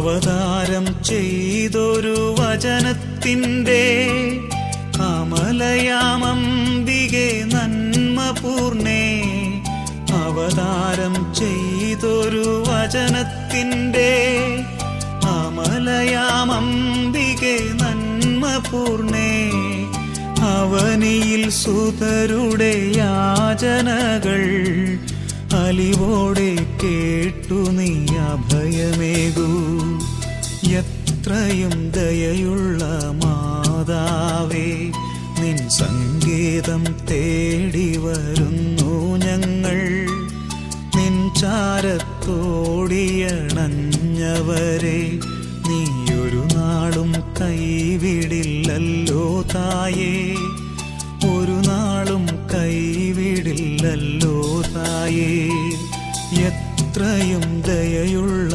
അവതാരം ചെയ്തൊരു വചനത്തിന്റെ കമലയാമംബികെ നന്മ പൂർണേ അവതാരം ചെയ്തൊരു വചനത്തിന്റെ കമലയാമംബികെ നന്മ പൂർണേ അവനിയിൽ സുതരുടെ യാചനകൾ അലിവോടെ കേട്ടു നീ അഭയമേകൂ. എത്രയും ദയയുള്ള മാതാവേ നിൻ സംഗീതം തേടി വരുന്നു ഞങ്ങൾ. നിൻ ചാരത്തോടിയണഞ്ഞവരെ നീയൊരു നാളും കൈവിടില്ലല്ലോ തായേ. ഒരു നാളും കൈവിടില്ലല്ലോ തായേ. എത്രയും ദയയുള്ള